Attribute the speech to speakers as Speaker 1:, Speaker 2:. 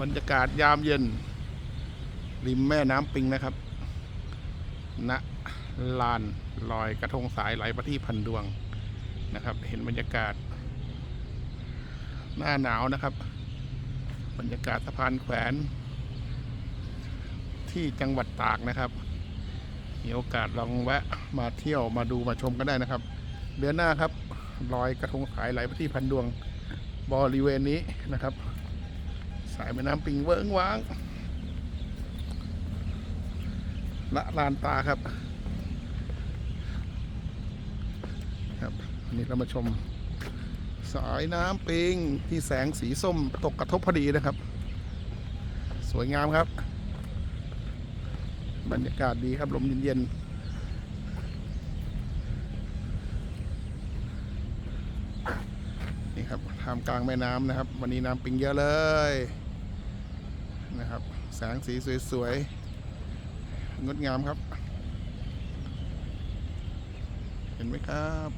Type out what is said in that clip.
Speaker 1: บรรยากาศยามเย็น ริมแม่น้ำปิงนะครับณลานลอยกระทงสายไหลประที่พันดวงนะครับ เห็นบรรยากาศ หน้าหนาวนะครับ บรรยากาศสะพานแขวน ที่จังหวัดตากนะครับมีโอกาสลองแวะมาเที่ยวมาดูมาชมกันได้นะครับ เดือนหน้าครับลอยกระทงสายไหลประที่พันดวงบริเวณนี้นะครับ สายแม่น้ำปิงเวิ้งว้าง ละลานตาครับ ครับวันนี้เรามาชม สายน้ำปิงที่แสงสีส้มตกกระทบพอดีนะครับ สวยงามครับ บรรยากาศดีครับ ลมเย็นๆนี่ครับท่ามกลางแม่น้ำนะครับ วันนี้น้ำปิงเยอะเลย นะครับ แสงสีสวยๆ งดงามครับ เห็นไหมครับ